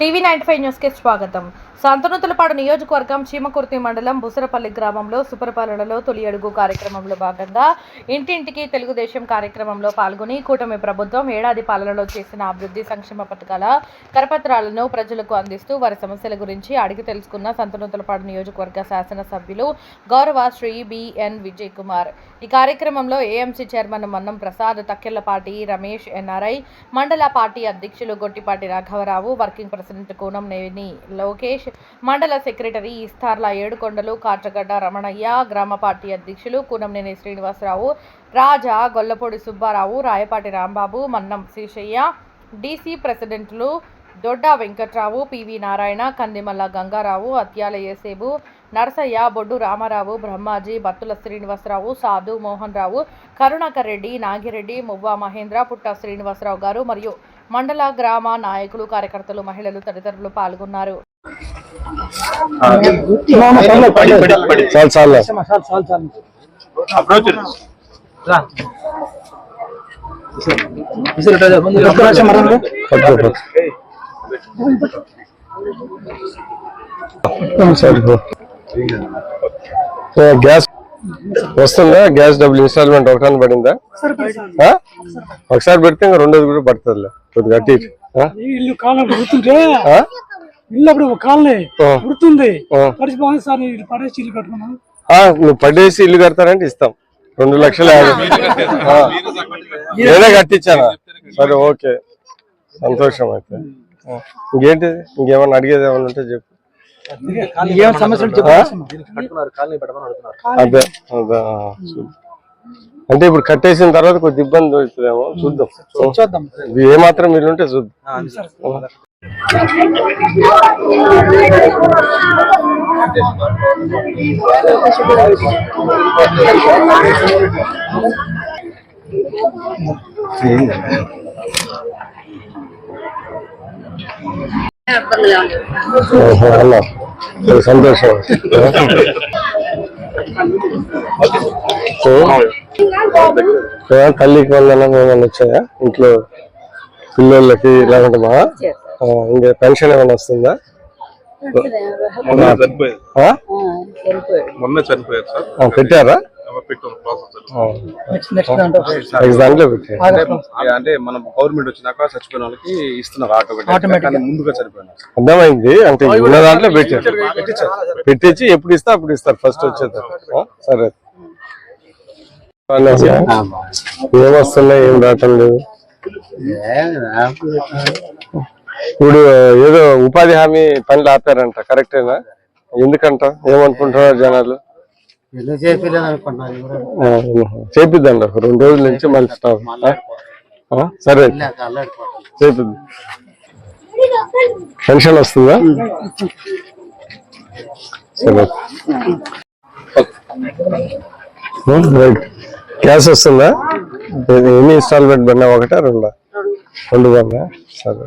TV ninety five న్యూస్కి స్వాగతం. సంతనూతలపాడు నియోజకవర్గం చీమకుర్తి మండలం బుసరపల్లి గ్రామంలో సుపరిపాలనలో తొలి అడుగు కార్యక్రమంలో భాగంగా ఇంటింటికి తెలుగుదేశం కార్యక్రమంలో పాల్గొని కూటమి ప్రభుత్వం ఏడాది పాలనలో చేసిన అభివృద్ధి సంక్షేమ పథకాల కరపత్రాలను ప్రజలకు అందిస్తూ వారి సమస్యల గురించి అడిగి తెలుసుకున్న సంతనూతలపాడు నియోజకవర్గ శాసనసభ్యులు గౌరవ శ్రీ బిఎన్ విజయ్ కుమార్ ఈ కార్యక్రమంలో AMC chairman Mannam Prasad Takkellapati Ramesh NRI మండల పార్టీ అధ్యక్షులు గొట్టిపాటి రాఘవరావు వర్కింగ్ ప్రెసిడెంట్ కూనంనేని లోకేష్ మండల సెక్రటరీ ఇస్తార్ల ఏడుకొండలు కాట్రగడ్డ రమణయ్య గ్రామ పార్టీ అధ్యక్షులు కూనంనేని శ్రీనివాసరావు రాజా గొల్లపూడి సుబ్బారావు రాయపాటి రాంబాబు మన్నం శీషయ్య డీసీ ప్రెసిడెంట్లు దొడ్డ వెంకట్రావు పివి నారాయణ కందిమల్ల గంగారావు అత్యాల ఏసేబు నరసయ్య బొడ్డు రామారావు బ్రహ్మాజీ బత్తుల శ్రీనివాసరావు సాధు మోహన్ రావు కరుణాకర్ రెడ్డి నాగిరెడ్డి మువ్వా మహేంద్ర పుట్ట శ్రీనివాసరావు గారు మరియు మండల గ్రామ నాయకులు కార్యకర్తలు మహిళలు తదితరులు పాల్గొన్నారు. చాలు చాలు అప్రోచ్ గ్యాస్ వస్తుందా గ్యాస్ డబ్బులు ఇన్స్టాల్మెంట్ ఒకటాన్ని పడిందా ఒకసారి పెడితే ఇంకా రెండోది కూడా పడుతుందిలే కొద్దిగా అటు ఇటు. ఇల్లు అప్పుడు కాలనీ. గుర్తుంది. ఆ. పడిచిపోయింది సార్ పడేసి ఇల్లు కట్టుకున్నాను. ఆ, నువ్వు పడేసి ఇల్లు కడతానంటే ఇస్తాం. రెండు లక్షల. నేనే కట్టించానా? సరే ఓకే. సంతోషం అయితే. ఆ. ఇంకేంటిది? ఇంకేమన్నా అడిగేది ఏమన్నా ఉంటే చెప్పు? అదే అదే. అంటే ఇప్పుడు కట్టేసిన తర్వాత కొద్ది ఇబ్బంది అవుతుందేమో చూద్దాం. చూద్దాం. ఇది ఏ మాత్రం మీరు ఉంటే చూద్దాం అలా. సంతోషం తల్లికి వందనం ఏమైనా వచ్చాయా? ఇంట్లో పిల్లలకి మా ఆ, ఇంకా పెన్షన్ ఏమైనా వస్తుందా? పెట్టారా? దాంట్లో అంటే అంటే మనం గవర్నమెంట్ వచ్చినాక చచ్చిపోయిన వాళ్ళకి ఇస్తున్నారు ఆటోమేటిక్ ముందుగా అర్థమైంది. అంటే ఉన్న దాంట్లో పెట్టారు. పెట్టించి ఎప్పుడు ఇస్తా అప్పుడు ఇస్తారు. ఫస్ట్ వచ్చేదాకా. ఆ, సరే. ఏం వస్తున్నాయి? ఏం రావటం లేదు? ఇప్పుడు ఏదో ఉపాధి హామీ పనులు ఆపారంట కరెక్టేనా ఎందుకంట? ఏమనుకుంటున్నారు జనాలు? చేపిద్దండి ఒక రెండు రోజుల నుంచి మళ్ళీ స్టాప్. సరే. చేపిద్దాం. పెన్షన్ వస్తుందా? సరే. రైట్. గ్యాస్ వస్తుందా? ఎన్ని ఇన్స్టాల్మెంట్ పడినా ఒకటా రెండా? రెండు పడినా సరే.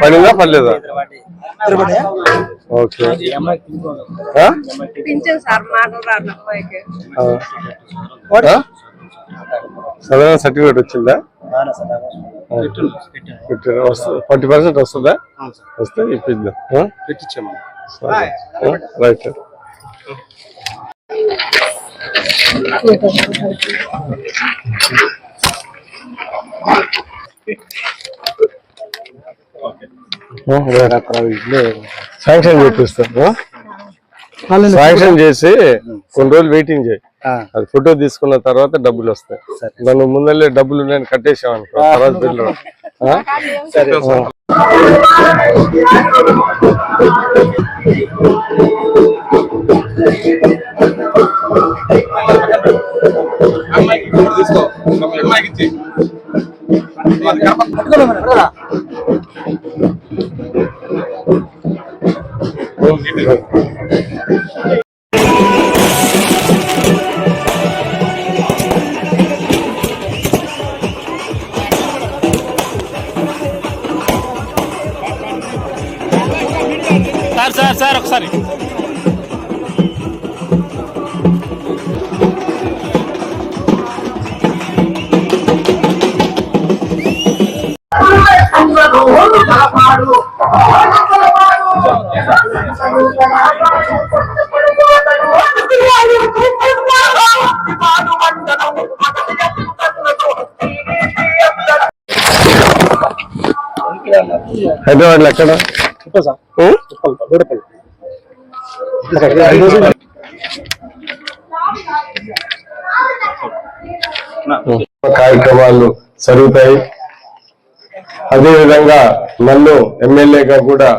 పడిందా పర్లేదా ఓకే? సాధారణ సర్టిఫికేట్ వచ్చిందా? ఫార్టీ పర్సెంట్ వస్తుందా? వస్తే ఇప్పిద్దాం? రైట్ ఆ, రైట్. శాంక్షన్ చేపిస్తాం శాంక్షన్ చేసి కొన్ని రోజులు వెయిటింగ్ చేయి. అది ఫోటో తీసుకున్న తర్వాత డబ్బులు వస్తాయి. మనం ముందల్లే డబ్బులు నేను కట్టేసాం అనుకో తర్వాత బిల్లు తీసుకో. సార్ సార్ సార్ ఒకసారి హైదరాబాద్లో ఎక్కడ? కార్యక్రమాలు జరుగుతాయి. అదే విధంగా నన్ను ఎమ్మెల్యేగా కూడా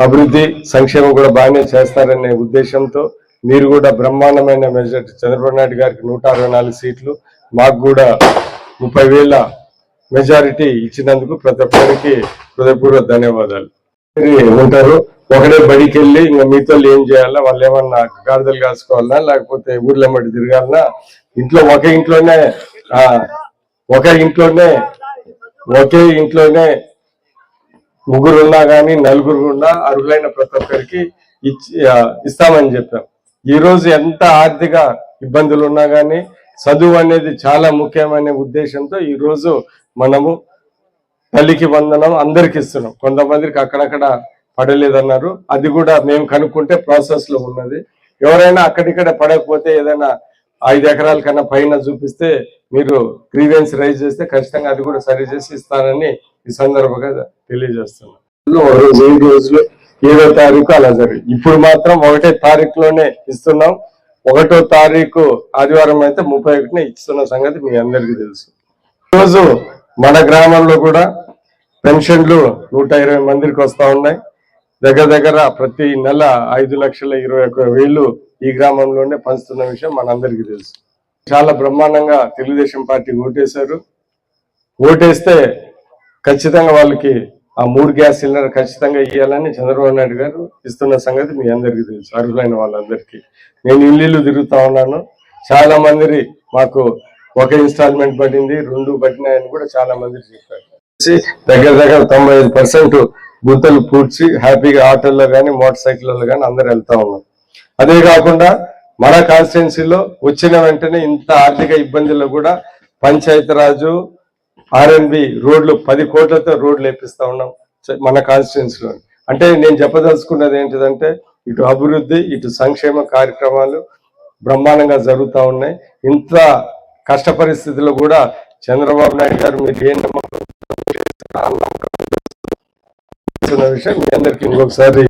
అభివృద్ధి సంక్షేమం కూడా బాగానే చేస్తారనే ఉద్దేశంతో మీరు కూడా బ్రహ్మాండమైన మెజార్టీ. చంద్రబాబు నాయుడు గారికి నూట అరవై నాలుగు సీట్లు మాకు కూడా ముప్పై వేల మెజారిటీ ఇచ్చినందుకు ప్రతి ఒక్కరికి హృదయపూర్వక ధన్యవాదాలు. ఉంటారు ఒకడే బడికి వెళ్ళి ఇంకా మీతో ఏం చేయాలా? వాళ్ళు ఏమన్నా గాడిదలు కాసుకోవాలన్నా లేకపోతే ఊర్లెమ్మటి తిరగాలన్నా ఇంట్లో ఒకే ఇంట్లోనే ఒకే ఇంట్లోనే ఒకే ఇంట్లోనే ముగ్గురు ఉన్నా గానీ నలుగురు ఉన్నా అర్హులైన ప్రతి ఒక్కరికి ఇచ్చి ఇస్తామని చెప్పాం. ఈ రోజు ఎంత ఆర్థిక ఇబ్బందులు ఉన్నా కానీ చదువు అనేది చాలా ముఖ్యమైన ఉద్దేశంతో ఈ రోజు మనము తల్లికి వందనం అందరికి ఇస్తున్నాం. కొంతమందికి అక్కడక్కడ పడలేదన్నారు. అది కూడా మేము కనుక్కుంటే ప్రాసెస్లో ఉన్నది. ఎవరైనా అక్కడిక్కడ పడకపోతే ఏదైనా ఐదు ఎకరాల కన్నా పైన చూపిస్తే మీరు గ్రీవెన్స్ రైజ్ చేస్తే ఖచ్చితంగా అది కూడా సరి చేసి ఇస్తానని ఈ సందర్భంగా తెలియజేస్తున్నాం. ఒక ఏడు రోజులు ఏడో తారీఖు అలా జరిగింది. ఇప్పుడు మాత్రం ఒకటే తారీఖులోనే ఇస్తున్నాం. ఒకటో తారీఖు ఆదివారం అయితే ముప్పై ఒకటిన ఇస్తున్న సంగతి మీ అందరికీ తెలుసు. ఈరోజు మన గ్రామంలో కూడా పెన్షన్లు నూట ఇరవై మందికి వస్తూ ఉన్నాయి. దగ్గర దగ్గర ప్రతి నెల ఐదు లక్షల ఇరవై ఒక్క వేలు ఈ గ్రామంలోనే పంచుతున్న విషయం మనందరికీ తెలుసు. చాలా బ్రహ్మాండంగా తెలుగుదేశం పార్టీ ఓటేశారు. ఓటేస్తే ఖచ్చితంగా వాళ్ళకి ఆ మూడు గ్యాస్ సిలిండర్ ఖచ్చితంగా ఇవ్వాలని చంద్రబాబు నాయుడు గారు ఇస్తున్న సంగతి మీ అందరికీ తెలుసు. అర్హులైన వాళ్ళందరికీ. నేను ఇల్లు తిరుగుతా ఉన్నాను. చాలా మంది మాకు ఒక ఇన్స్టాల్మెంట్ పడింది రెండు పడినాయని కూడా చాలా మంది చెప్పారు. దగ్గర దగ్గర తొంభై ఐదు పర్సెంట్ గుత్తలు పూడ్చి హ్యాపీగా ఆటోల్లో కానీ మోటార్ సైకిళ్ళలో కానీ అందరు వెళ్తా ఉన్నాం అదే కాకుండా మన కాన్స్టిట్యున్సీలో వచ్చిన వెంటనే ఇంత ఆర్థిక ఇబ్బందుల్లో కూడా పంచాయతీరాజు ఆర్ఎన్బి రోడ్లు పది కోట్లతో రోడ్లు వేపిస్తా ఉన్నాం మన కాన్స్టిట్యున్సీలో అంటే నేను చెప్పదలుచుకున్నది ఏంటిదంటే ఇటు అభివృద్ధి ఇటు సంక్షేమ కార్యక్రమాలు బ్రహ్మాండంగా జరుగుతా ఉన్నాయి. ఇంత కష్ట పరిస్థితుల్లో కూడా చంద్రబాబు నాయుడు గారు మీరు ఏ నమ్మకం విషయం మీ అందరికీ ఇంకొకసారి